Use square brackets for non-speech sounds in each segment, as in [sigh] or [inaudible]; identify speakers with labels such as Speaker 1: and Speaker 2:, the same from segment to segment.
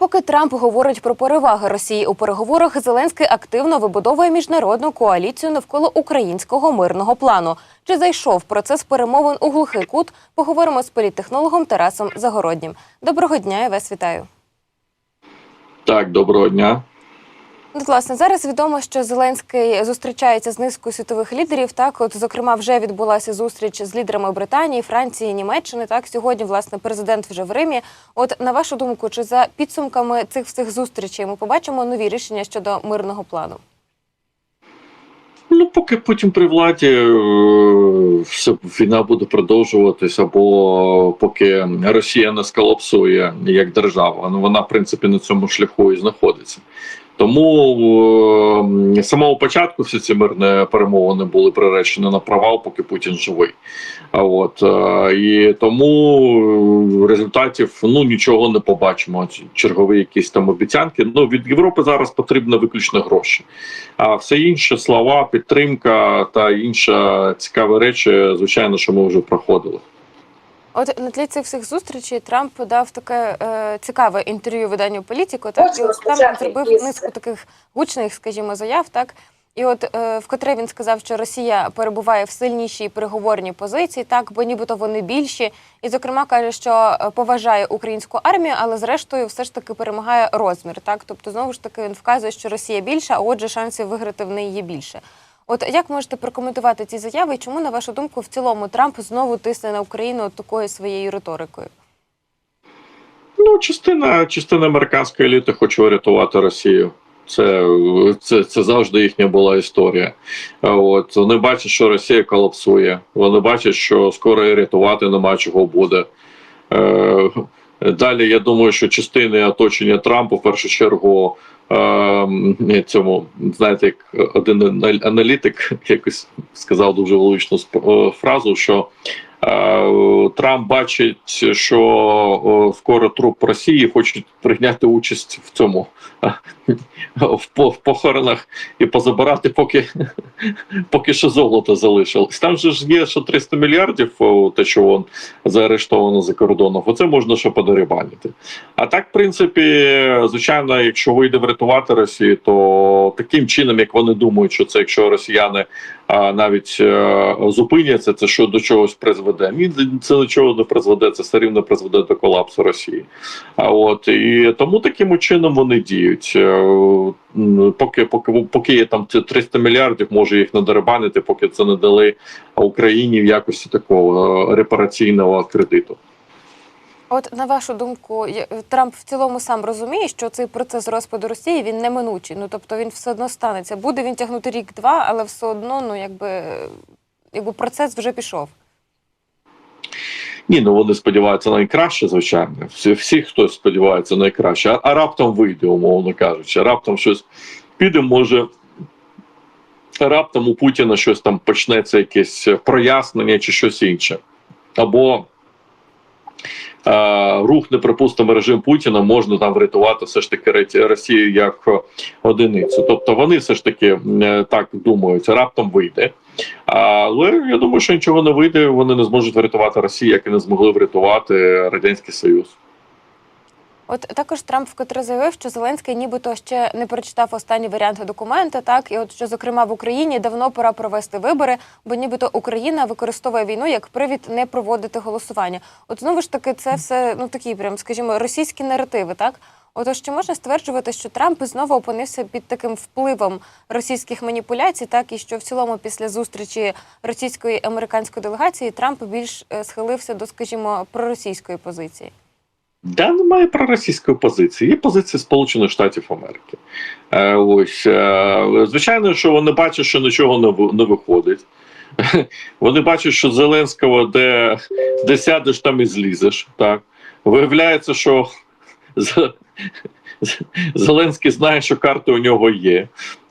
Speaker 1: Поки Трамп говорить про переваги Росії у переговорах, Зеленський активно вибудовує міжнародну коаліцію навколо українського мирного плану. Чи зайшов процес перемовин у глухий кут? Поговоримо з політтехнологом Тарасом Загороднім. Доброго дня, я вас вітаю.
Speaker 2: Так, доброго дня.
Speaker 1: От, власне, зараз відомо, що Зеленський зустрічається з низкою світових лідерів. Так, от зокрема, вже відбулася зустріч з лідерами Британії, Франції, Німеччини. Так, сьогодні, власне, президент вже в Римі. От на вашу думку, чи за підсумками цих всіх зустрічей ми побачимо нові рішення щодо мирного плану?
Speaker 2: Ну, поки Путін при владі, е, все, війна буде продовжуватись, або поки Росія не сколапсує як держава. Ну, вона, в принципі, на цьому шляху і знаходиться. Тому е, з самого початку всі ці мирні перемовини були приречені на провал, поки Путін живий. От е, і тому результатів ну нічого не побачимо. Чергові якісь там обіцянки. Ну від Європи зараз потрібно виключно гроші. А все інше слова, підтримка та інша цікаві речі, звичайно, що ми вже проходили.
Speaker 1: От на тлі цих всіх зустрічей Трамп дав таке е, цікаве інтерв'ю виданню політику. Так і от там зробив низку таких гучних, скажімо, заяв. Так і от е, вкотре він сказав, що Росія перебуває в сильнішій переговорній позиції, так бо нібито вони більші, і зокрема каже, що е, поважає українську армію, але зрештою все ж таки перемагає розмір. Так, тобто знову ж таки він вказує, що Росія більша, а отже, шансів виграти в неї є більше. От як можете прокоментувати ці заяви? Чому, на вашу думку, в цілому Трамп знову тисне на Україну такою своєю риторикою?
Speaker 2: Ну, частина частина американської еліти хоче врятувати Росію. Це це, це завжди їхня була історія. От вони бачать, що Росія колапсує. Вони бачать, що скоро і рятувати нема чого буде. Е, Далі я думаю, що частини оточення Трампа в першу чергу цьому знаєте, як один аналітик якось сказав дуже влучну фразу, що е, Трамп бачить, що скоро труп Росії хочуть прийняти участь в цьому [laughs] в похоронах і позабирати, поки [laughs] поки що золото залишилось. Там же ж є що 300 мільярдів, те, що вон заарештовано за кордоном. Оце можна ще подерибанити. А так, в принципі, звичайно, якщо вийде врятувати Росію, то таким чином, як вони думають, що це якщо росіяни навіть е, зупиняться, це що до чогось призведе. Ні, це до чого не призведе, це все рівно призведе до колапсу Росії. А от і тому таким чином вони діють. Е, поки поки поки є там 300 мільярдів, може їх надербанити, поки це не дали Україні в якості такого е, репараційного кредиту.
Speaker 1: От на вашу думку, Трамп в цілому сам розуміє, що цей процес розпаду Росії він неминучий. Ну тобто він все одно станеться. Буде він тягнути рік-два, але все одно, ну якби якби процес вже пішов.
Speaker 2: Ні, ну вони сподіваються найкраще, звичайно. Всі, всі хтось сподівається найкраще, а, а раптом вийде, умовно кажучи, раптом щось піде, може. Раптом у Путіна щось там почнеться, якесь прояснення чи щось інше. Або е, рух, неприпустимо, режим Путіна можна там врятувати все ж таки Росію як одиницю. Тобто вони все ж таки е, так думають, раптом вийде. Але я думаю, що нічого не вийде. Вони не зможуть врятувати Росію, як і не змогли врятувати Радянський Союз.
Speaker 1: От також Трамп вкотре заявив, що Зеленський нібито ще не прочитав останні варіанти документа. Так і от що, зокрема, в Україні давно пора провести вибори, бо нібито Україна використовує війну як привід не проводити голосування. От знову ж таки, це все ну такі, прям скажімо, російські наративи, так. Отож, чи можна стверджувати, що Трамп знову опинився під таким впливом російських маніпуляцій, так і що в цілому після зустрічі російської американської делегації Трамп більш е, схилився до, скажімо, проросійської позиції?
Speaker 2: Да, немає проросійської позиції. Є позиція Сполучених Штатів Америки. Е, ось е, звичайно, що вони бачать, що нічого не не виходить. [laughs] Вони бачать, що Зеленського де де сядеш, там і злізеш. Так виявляється, що [laughs] Зеленський знає, що карти у нього є.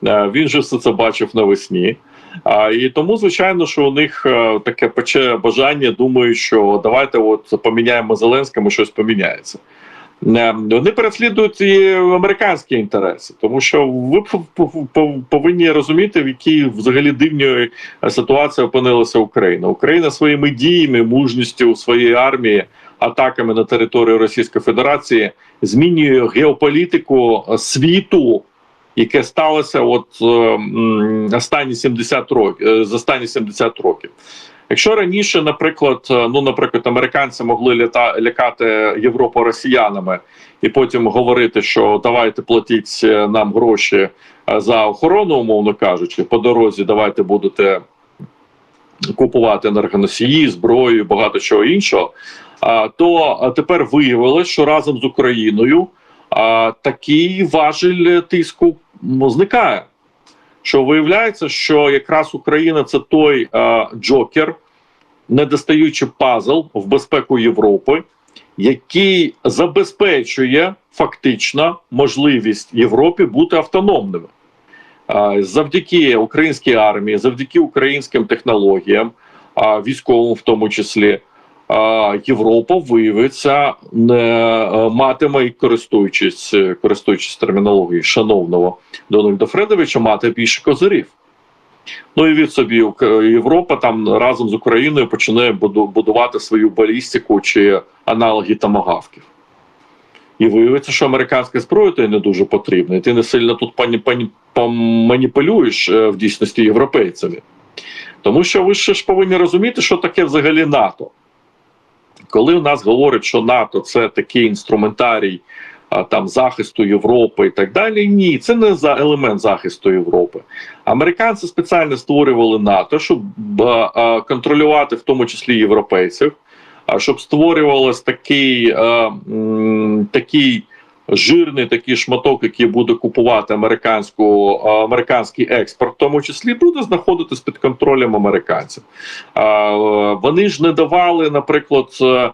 Speaker 2: Е, він же все це бачив навесні. А, І тому, звичайно, що у них е, таке пече бажання, думаю, що давайте от поміняємо Зеленському, щось поміняється. Е, вони переслідують і американські інтереси, тому що ви повинні розуміти, в якій взагалі дивній ситуації опинилася Україна. Україна своїми діями, мужністю своєї армії атаками на територію Російської Федерації змінює геополітику світу, яке сталося от е, останні 70 років е, за останні 70 років. Якщо раніше, наприклад, е, ну наприклад, американці могли літа лякати Європу росіянами і потім говорити, що давайте платіть е, нам гроші за охорону, умовно кажучи, по дорозі давайте будете купувати енергоносії, зброю, багато чого іншого. То тепер виявилось, що разом з Україною такий важель тиску зникає. Що виявляється, що якраз Україна це той джокер, недостаючи пазл в безпеку Європи, який забезпечує фактично можливість Європі бути автономними. Завдяки українській армії, завдяки українським технологіям, військовим в тому числі, Європа виявиться не е, матиме і користуючись е, користуючись термінологією шановного Дональда Фредовича, мати більше козирів. Ну і від собі Європа там разом з Україною починає будувати свою балістику чи аналоги тамагавків. І виявиться, що американська зброя тобі не дуже потрібна, і ти не сильно тут пані, пані, поманіпулюєш е, в дійсності європейцями. Тому що ви ще ж повинні розуміти, що таке взагалі НАТО. Коли в нас говорять, що НАТО це такий інструментарій там захисту Європи і так далі, ні, це не за елемент захисту Європи. Американці спеціально створювали НАТО, щоб контролювати в тому числі європейців, щоб створювалось такий, такий жирний такий шматок, який буде купувати американську американський експорт, в тому числі буде знаходитись під контролем американців. Е, Вони ж не давали, наприклад. е,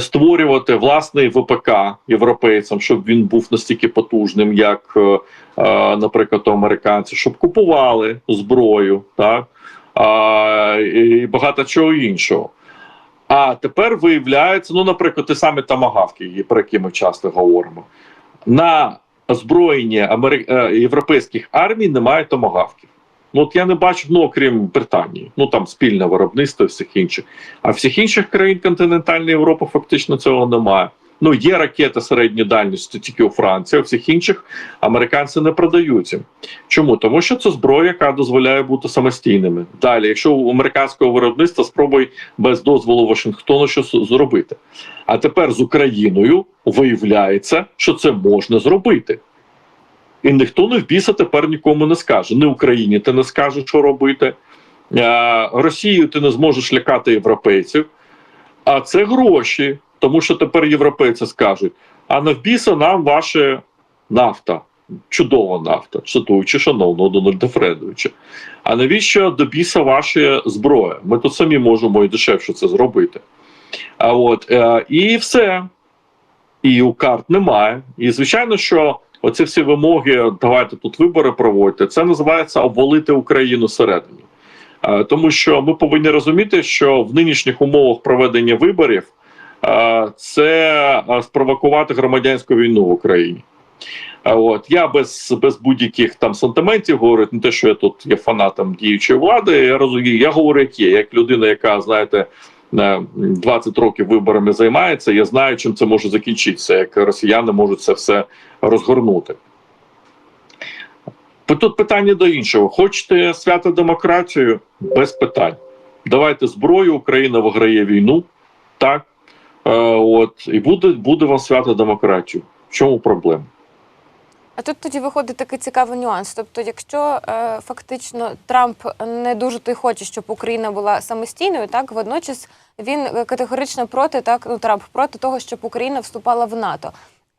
Speaker 2: Створювати власний ВПК європейцям, щоб він був настільки потужним, як, е, е, наприклад, у американців, щоб купували зброю, так і багато чого іншого. А тепер виявляється, ну, наприклад, ті самі тамагавки, про які ми часто говоримо. На озброєнні е, європейських армій немає томагавків. Ну, от я не бачу, ну окрім Британії, ну там спільне виробництво і всіх інших. А всіх інших країн континентальної Європи фактично цього немає. Ну, є ракети середньої дальності тільки у Франції, а всіх інших американці не продають. Чому? Тому що це зброя, яка дозволяє бути самостійними. Далі, якщо у американського виробництва спробуй без дозволу Вашингтону щось зробити. А тепер з Україною виявляється, що це можна зробити. І ніхто не в біса тепер нікому не скаже. Ні Україні ти не скажеш, що робити. Росію ти не зможеш лякати європейців. А це гроші, тому що тепер європейці скажуть: а на вбіса нам ваша нафта, чудова нафта, цитуючи шановного Дональда Фредовича. А навіщо до біса ваша зброя? Ми тут самі можемо і дешевше це зробити. А от е, і все. І у карт немає. І звичайно, що оці всі вимоги, давайте тут вибори проводити, це називається обвалити Україну всередині. Е, Тому що ми повинні розуміти, що в нинішніх умовах проведення виборів це спровокувати громадянську війну в Україні. От я без без будь-яких там сантиментів говорю, не те, що я тут є фанатом діючої влади. Я розумію, я говорю, як є, як людина, яка знаєте. е, 20 років виборами займається, я знаю, чим це може закінчитися, як росіяни можуть це все розгорнути. Тут питання до іншого: хочете свято демократію? Без питань. Давайте зброю, Україна виграє війну, так от і буде, буде вам свято демократію. В чому проблема?
Speaker 1: А тут тоді виходить такий цікавий нюанс. Тобто, якщо е, фактично Трамп не дуже то й хоче, щоб Україна була самостійною, так водночас він е, категорично проти, так ну Трамп проти того, щоб Україна вступала в НАТО.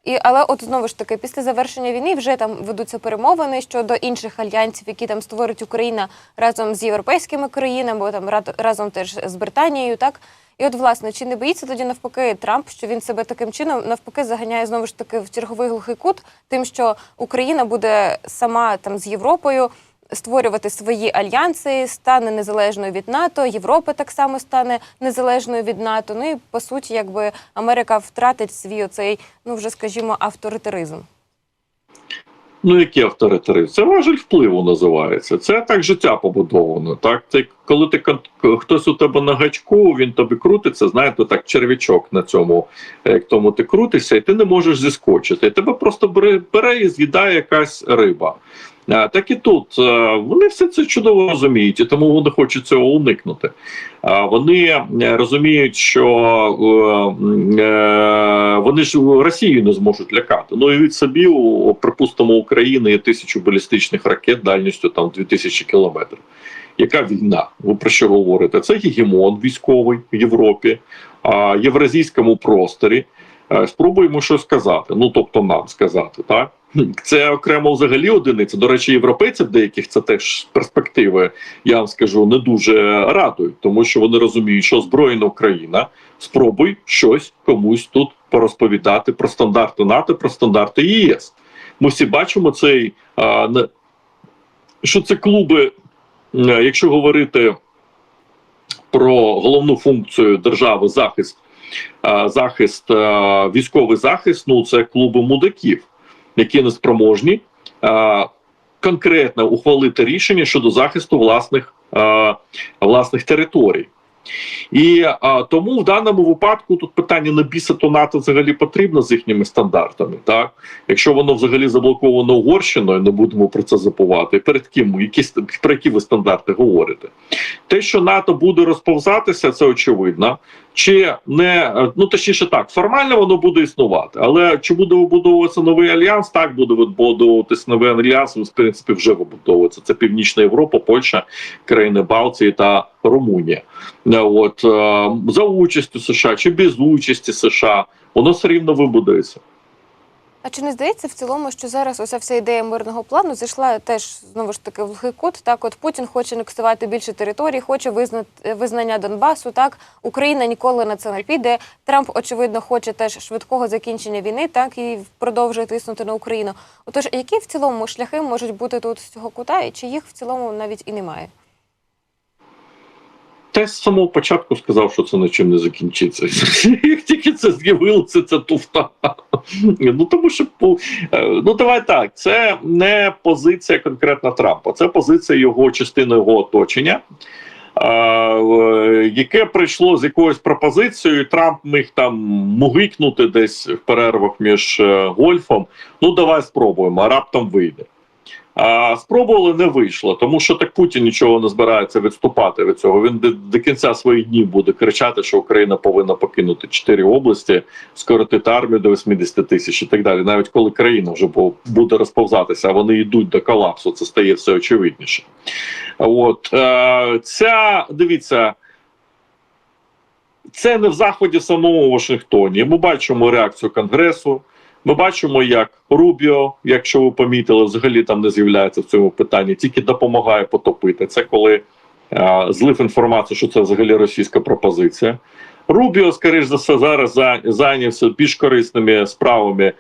Speaker 1: І але, от знову ж таки, після завершення війни вже там ведуться перемовини щодо інших альянсів, які там створить Україна разом з європейськими країнами, там рад- разом теж з Британією, так. І от, власне, чи не боїться тоді навпаки Трамп, що він себе таким чином навпаки заганяє знову ж таки в черговий глухий кут, тим, що Україна буде сама там з Європою створювати свої альянси, стане незалежною від НАТО, Європа так само стане незалежною від НАТО. Ну і по суті, якби Америка втратить свій оцей, ну вже скажімо, авторитаризм.
Speaker 2: Ну, який авторитаризм? Це важель впливу називається. Це так життя побудовано. Так, ти, коли ти хтось у тебе на гачку, він тобі крутиться, знаєте, так, черв'ячок на цьому, як тому ти крутишся, і ти не можеш зіскочити. Тебе просто бере, бере і з'їдає якась риба. Так і тут вони все це чудово розуміють, і тому вони хочуть цього уникнути. Вони е, розуміють, що е, е, вони ж Росію не зможуть лякати. Ну і від собі, припустимо, України є тисячу балістичних ракет дальністю там 2000 кілометрів. Яка війна? Ви про що говорите? Це гегемон військовий в Європі, євразійському просторі. Спробуємо щось сказати. Ну тобто нам сказати, так це окремо взагалі одиниця. До речі, європейців деяких це теж перспективи, я вам скажу, не дуже радують, тому що вони розуміють, що озброєна Україна. Спробуй щось комусь тут порозповідати про стандарти НАТО, про стандарти ЄС. Ми всі бачимо цей а, не, що це клуби, якщо говорити про головну функцію держави захист, а, захист, а, військовий захист, ну це клуби мудаків, які не спроможні а, конкретно ухвалити рішення щодо захисту власних, власних територій. І а, тому в даному випадку тут питання на біса то НАТО взагалі потрібно з їхніми стандартами. Так, якщо воно взагалі заблоковано Угорщиною, не будемо про це забувати. Перед ким які про які ви стандарти говорите? Те, що НАТО буде розповзатися, це очевидно. Чи не е, ну точніше так, формально воно буде існувати, але чи буде вибудовуватися новий альянс? Так буде вибудовуватися новий альянс. В принципі, вже вибудовується. Це Північна Європа, Польща, країни Балтії та Румунія. Е, От е, за участю США чи без участі США, воно все рівно вибудується.
Speaker 1: А чи не здається в цілому, що зараз оця вся ідея мирного плану зайшла теж знову ж таки в глухий кут? Так, от Путін хоче анексувати більше територій, хоче визнати визнання Донбасу. Так, Україна ніколи на це не піде. Трамп, очевидно, хоче теж швидкого закінчення війни, так і продовжує тиснути на Україну. Отож, які в цілому шляхи можуть бути тут з цього кута, і чи їх в цілому навіть і немає?
Speaker 2: Я з самого початку сказав, що це нічим не закінчиться. [laughs] Як тільки це з'явилося, це туфта. Ну тому що е, ну давай так, це не позиція конкретно Трампа, це позиція його частини його оточення. Яке прийшло з якоюсь пропозицією, Трамп міг там мугикнути десь в перервах між е, гольфом. Ну давай спробуємо, а раптом вийде. А спробували не вийшло, тому що так Путін нічого не збирається відступати від цього. Він до, до кінця своїх днів буде кричати, що Україна повинна покинути чотири області, скоротити армію до 80 тисяч і так далі. Навіть коли країна вже буде розповзатися, а вони йдуть до колапсу, це стає все очевидніше. От е, ця дивіться. Це не в заході в самому Вашингтоні. Ми бачимо реакцію Конгресу. Ми бачимо, як Рубіо, якщо ви помітили, взагалі там не з'являється в цьому питанні, тільки допомагає потопити. Це коли е, злив інформацію, що це взагалі російська пропозиція. Рубіо, скоріш за все, зараз зайнявся більш корисними справами, е,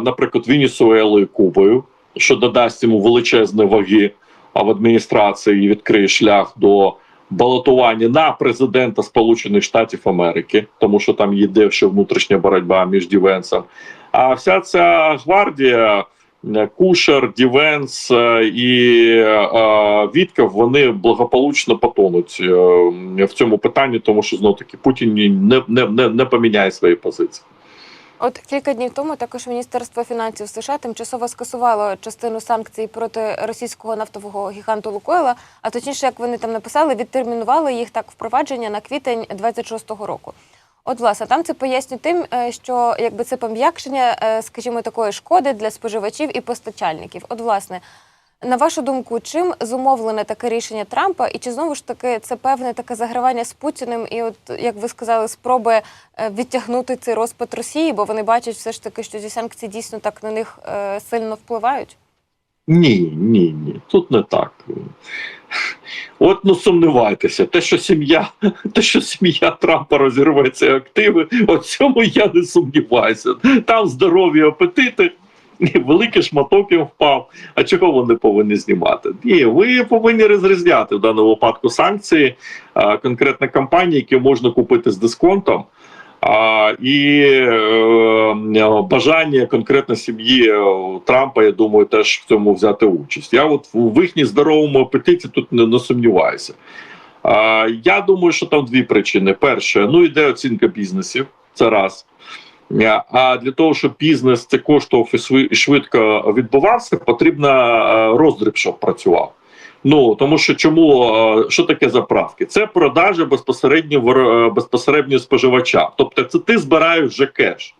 Speaker 2: наприклад, Венесуелою Кубою, що додасть йому величезні ваги в адміністрації і відкриє шлях до балотування на президента Сполучених Штатів Америки, тому що там є дещо внутрішня боротьба між Дівенсом. А вся ця гвардія. е, Кушер, Дівенс е, і е, Вітков, вони благополучно потонуть в цьому питанні, тому що знов таки Путін не, не, не, не поміняє свої позиції.
Speaker 1: От кілька днів тому також Міністерство фінансів США тимчасово скасувало частину санкцій проти російського нафтового гіганту Лукойла. А точніше, як вони там написали, відтермінували їх так впровадження на квітень 26-го року. От, власне, там це пояснює тим, е, що якби це пом'якшення, е, скажімо, такої шкоди для споживачів і постачальників. От, власне, на вашу думку, чим зумовлене таке рішення Трампа, і чи знову ж таки це певне таке загравання з Путіним, і от як ви сказали, спроби е, відтягнути цей розпад Росії, бо вони бачать все ж таки, що ці санкції дійсно так на них сильно впливають?
Speaker 2: Ні, ні, ні, тут не так. От ну сумнівайтеся, те, що сім'я, [laughs] те, що сім'я Трампа розірве ці активи, от цьому я не сумніваюся. Там здорові апетити, [laughs] великий шматок їм впав. А чого вони повинні знімати? Ні, ви повинні розрізняти в даному випадку санкції, а, конкретно компанії, які можна купити з дисконтом. А, і е, бажання конкретно сім'ї е, Трампа, я думаю, теж в цьому взяти участь. Я от в їхній здоровому апетиті тут не, не сумніваюся. А, я думаю, що там дві причини: перше, ну йде оцінка бізнесів, це раз. Е, А для того, щоб бізнес це коштував і швидко відбувався, потрібно е, роздріб, щоб працював. Ну тому що чому е, що таке заправки? Це продажа безпосередньо е, безпосередньо споживача. Тобто, це ти збираєш вже кеш.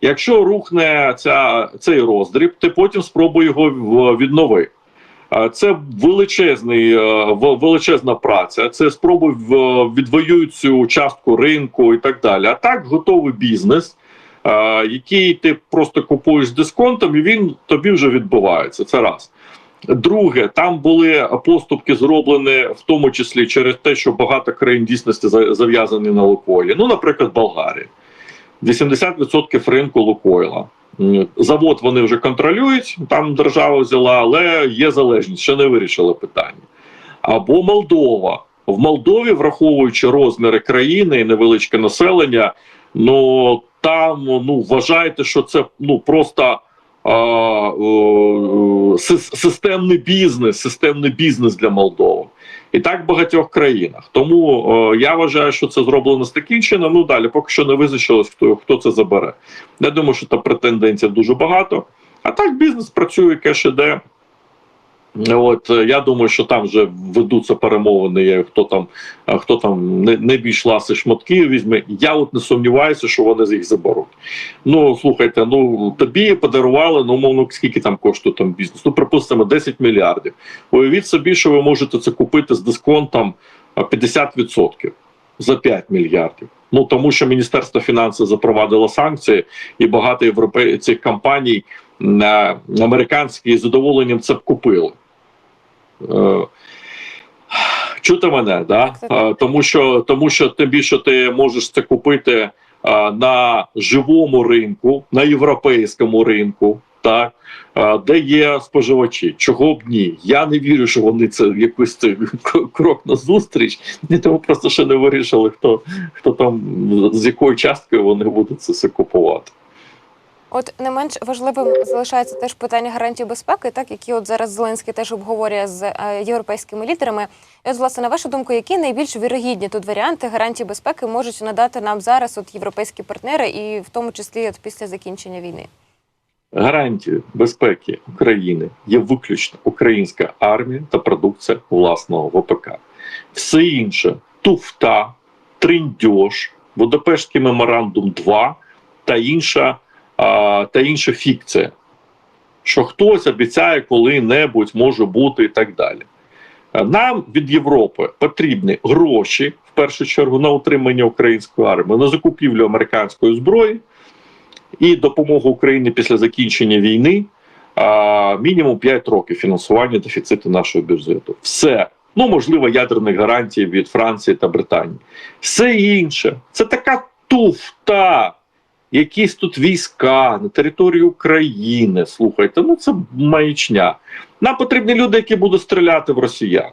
Speaker 2: Якщо рухне ця, цей роздріб, ти потім спробуй його віднови. Е, Це величезний, величезна праця. Це спробуй в- відвоюють цю частку ринку і так далі. А так готовий бізнес, який ти просто купуєш з дисконтом, і він тобі вже відбувається. Це раз. Друге, там були поступки зроблені в тому числі через те, що багато країн дійсності за- зав'язані на Лукойлі. Ну, наприклад, Болгарія. 80% ринку Лукойла. Завод вони вже контролюють, там держава взяла, але є залежність, ще не вирішили питання. Або Молдова. В Молдові, враховуючи розміри країни і невеличке населення, ну там ну вважайте, що це ну просто а, системний бізнес, системний бізнес для Молдови. І так в багатьох країнах. Тому о, я вважаю, що це зроблено з таким чином. Ну далі, поки що не визначилось, хто, хто це забере. Я думаю, що там претендентів дуже багато. А так бізнес працює, кеш іде. От е, я думаю, що там вже ведуться перемовини. Хто там, е, хто там не, не більш ласи шматки візьме. Я от не сумніваюся, що вони з їх заберуть. Ну слухайте, ну тобі подарували, ну мовно, скільки там коштує там бізнес? Ну, припустимо, 10 мільярдів. Уявіть собі, що ви можете це купити з дисконтом а, 50% за 5 мільярдів. Ну тому що Міністерство фінансів запровадило санкції, і багато європейських компаній е, американські з задоволенням це б купили. Е, Чути мене, да? Е, тому що тому що тим більше ти можеш це купити е, на живому ринку, на європейському ринку, так де є споживачі. Чого б ні? Я не вірю, що вони це якийсь це [laughs] крок на зустріч. І тому просто ще не вирішили, хто хто там з якою часткою вони будуть це все купувати.
Speaker 1: От не менш важливим залишається теж питання гарантій безпеки, так які от зараз Зеленський теж обговорює з е, європейськими лідерами. І от, власне, на вашу думку, які найбільш вірогідні тут варіанти гарантій безпеки можуть надати нам зараз от європейські партнери, і в тому числі от після закінчення війни?
Speaker 2: Гарантією безпеки України є виключно українська армія та продукція власного ВПК. Все інше туфта, триндьош, Будапештський меморандум 2 та інша, та інша фікція, що хтось обіцяє коли-небудь може бути і так далі. Е, Нам від Європи потрібні гроші в першу чергу на утримання української армії, на закупівлю американської зброї і допомогу Україні після закінчення війни. Мінімум 5 років фінансування дефіциту нашого бюджету. Все. Ну, можливо, ядерні гарантії від Франції та Британії. Все інше це така туфта. Якісь тут війська на території України. Слухайте, ну це маячня. Нам потрібні люди, які будуть стріляти в росіян.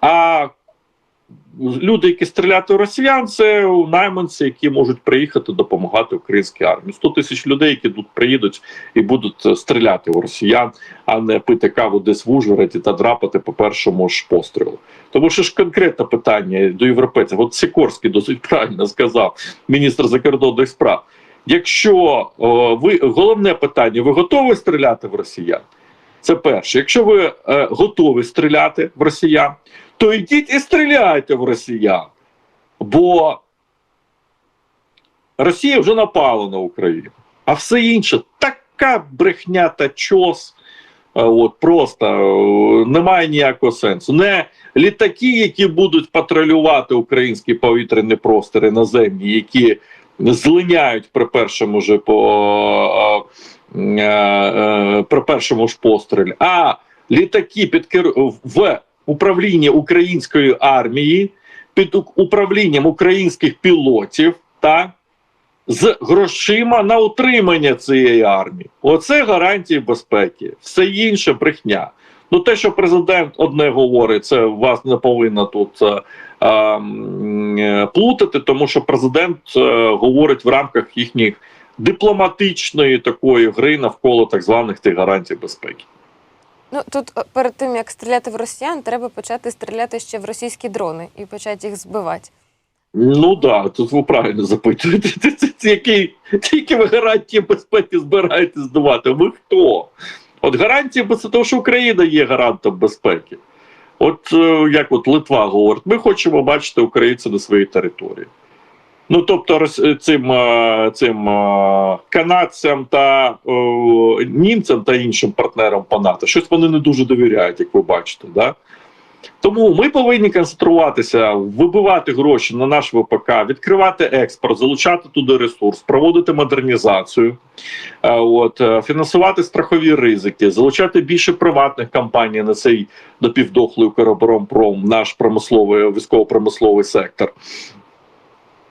Speaker 2: А люди, які стріляти в росіян, це найманці, які можуть приїхати допомагати українській армії. 100 тисяч людей, які тут приїдуть і будуть е, стріляти в росіян, а не пити каву десь в Ужгороді та драпати по першому ж пострілу. Тому що ж конкретне питання до європейців. От Сікорський досить правильно сказав, міністр закордонних справ. Якщо ви головне питання, ви готові стріляти в росіян? Це перше. Якщо ви е, готові стріляти в росіян, то йдіть і стріляйте в росіян. Бо Росія вже напала на Україну, а все інше така брехня та чос. е, От просто е, немає ніякого сенсу. Не літаки, які будуть патрулювати українські повітряні простори наземні, які злиняють при першому же по е, при першому ж пострілі, а літаки під кер... в управлінні української армії під управлінням українських пілотів та з грошима на утримання цієї армії. Оце гарантії безпеки. Все інше брехня. Ну, те, що президент одне говорить, це вас не повинно тут е, ем, е, плутати, тому що президент е, говорить в рамках їхніх дипломатичної такої гри навколо так званих тих гарантій безпеки.
Speaker 1: Ну тут е, перед тим як стріляти в росіян, треба почати стріляти ще в російські дрони і почати їх збивати.
Speaker 2: Ну да, тут ви правильно запитуєте. [laughs] Які, які ви гарантії безпеки збираєтесь здавати? Ви хто? От гарантії безпеки, тому що Україна є гарантом безпеки. От е, як от Литва говорить, ми хочемо бачити українців на своїй території. Ну тобто, цим, е, цим е, канадцям та німцям та іншим партнерам по НАТО, щось вони не дуже довіряють, як ви бачите. Да? Тому ми повинні концентруватися, вибивати гроші на наш ВПК, відкривати експорт, залучати туди ресурс, проводити модернізацію, е, от, е, фінансувати страхові ризики, залучати більше приватних компаній на цей допівдохлий Укроборонпром, наш промисловий військово-промисловий сектор.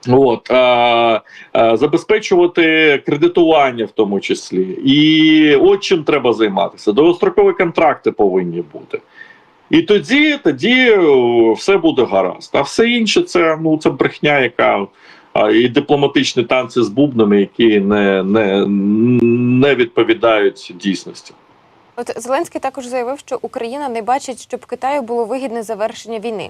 Speaker 2: От, е, е, забезпечувати кредитування в тому числі. І от чим треба займатися. Довгострокові контракти повинні бути. І тоді, тоді все буде гаразд. А все інше це ну це брехня, яка і дипломатичні танці з бубнами, які не, не, не відповідають дійсності.
Speaker 1: От Зеленський також заявив, що Україна не бачить, щоб Китаю було вигідне завершення війни.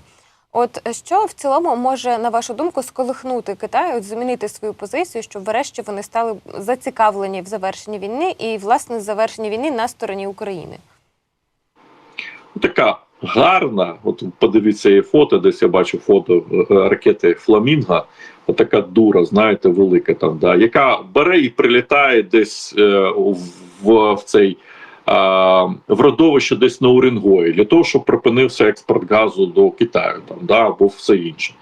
Speaker 1: От е, що в цілому може, на вашу думку, сколихнути Китай, от змінити свою позицію, щоб врешті вони стали зацікавлені в завершенні війни і власне завершенні війни на стороні України?
Speaker 2: Така гарна. От подивіться її фото, десь я бачу фото е, ракети Фламінга. Отака дура, знаєте, велика там, да, яка бере і прилітає десь е, в, в цей. В родовище десь на Уренгої для того, щоб припинився експорт газу до Китаю, там да або все інше.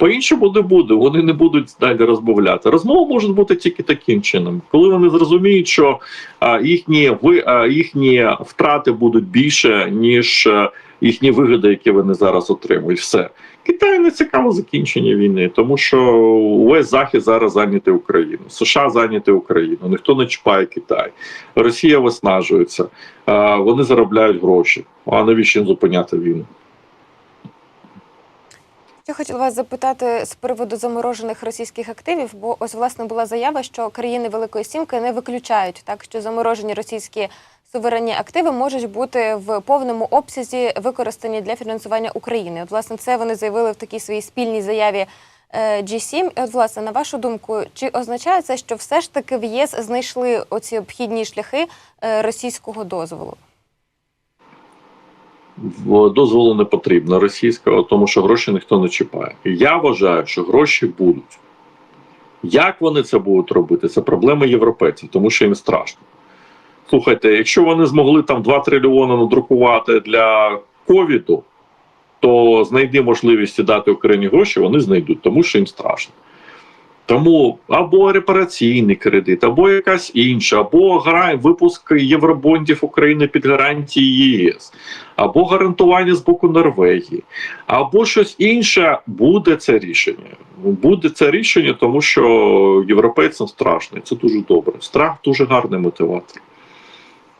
Speaker 2: По іншому не буде, вони не будуть далі розмовляти. Розмова може бути тільки таким чином, коли вони зрозуміють, що їхні їхні втрати будуть більше ніж їхні вигоди, які вони зараз отримують. Все Китаю не цікаво закінчення війни, тому що увесь захід зараз зайнятий Україну. США зайняті Україну. Ніхто не чіпає Китай. Росія виснажується, вони заробляють гроші. А навіщо зупиняти війну?
Speaker 1: Я хотіла вас запитати з приводу заморожених російських активів, бо ось власне була заява, що країни Великої Сімки не виключають так, що заморожені російські суверенні активи можуть бути в повному обсязі використані для фінансування України. От власне це вони заявили в такій своїй спільній заяві. е, G7. І от, власне, на вашу думку, чи означає це, що все ж таки в ЄС знайшли оці обхідні шляхи е, російського дозволу?
Speaker 2: Дозволу не потрібно російського, тому що гроші ніхто не чіпає. Я вважаю, що гроші будуть. Як вони це будуть робити? Це проблема європейців, тому що їм страшно. Слухайте, якщо вони змогли там 2 трильйони надрукувати для ковіду, то знайди можливість дати Україні гроші, вони знайдуть, тому що їм страшно. Тому або репараційний кредит, або якась інша, або гра- випуск євробондів України під гарантії ЄС, або гарантування з боку Норвегії, або щось інше буде це рішення. Буде це рішення, тому що європейцям страшно, і це дуже добре. Страх дуже гарний мотиватор.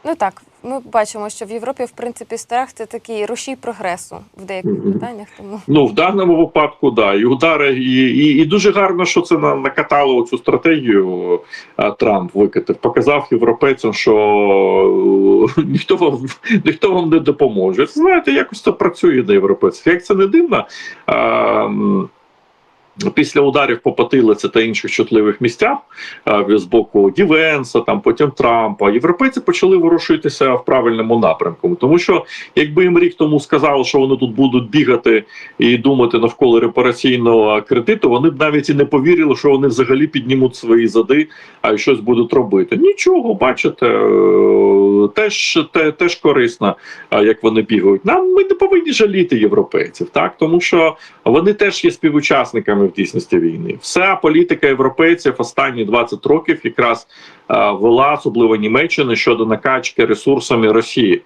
Speaker 1: Ну так, ми бачимо, що в Європі, в принципі, страх це такий рушій прогресу в деяких
Speaker 2: Мгм.
Speaker 1: питаннях. Тому
Speaker 2: Ну в даному випадку, да, і удари, і, і, і дуже гарно, що це на- накатало цю стратегію. а, Трамп викатив, показав європейцям, що е, ніхто вам ніхто вам не допоможе. Знаєте, якось це працює на європейців. Як це не дивно. А, Після ударів по потилиці та інших чутливих місцях з боку Дівенса, там потім Трампа, європейці почали ворушитися в правильному напрямку. Тому що якби їм рік тому сказали, що вони тут будуть бігати і думати навколо репараційного кредиту, вони б навіть і не повірили, що вони взагалі піднімуть свої зади, а й щось будуть робити. Нічого, бачите, е, теж те, теж корисно, як вони бігають. Нам ми не повинні жаліти європейців, так тому що вони теж є співучасниками в дійсності війни. Вся політика європейців останні 20 років якраз е, вела, особливо Німеччини, щодо накачки ресурсами Росії.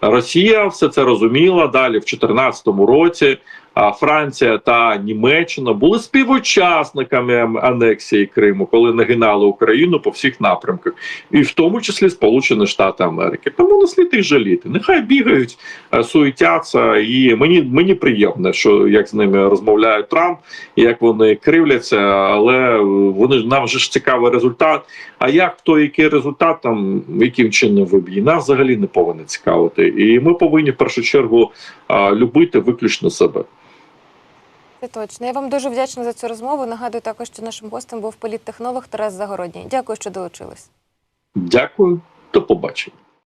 Speaker 2: Росія все це розуміла далі в 2014 році. Франція та Німеччина були співучасниками анексії Криму, коли нагинали Україну по всіх напрямках, і в тому числі Сполучені Штати Америки. Тому не слід їх жаліти. Нехай бігають, е, суетяться, і мені мені приємно, що як з ними розмовляє Трамп, як вони кривляться, але вони нам же ж цікавий результат. А як хто який результат там яким чином виб'є, нас взагалі не повинно цікавити. І ми повинні в першу чергу любити виключно себе.
Speaker 1: Точно. Я вам дуже вдячна за цю розмову. Нагадую також, що нашим гостем був політтехнолог Тарас Загородній. Дякую, що долучились.
Speaker 2: Дякую, до побачення.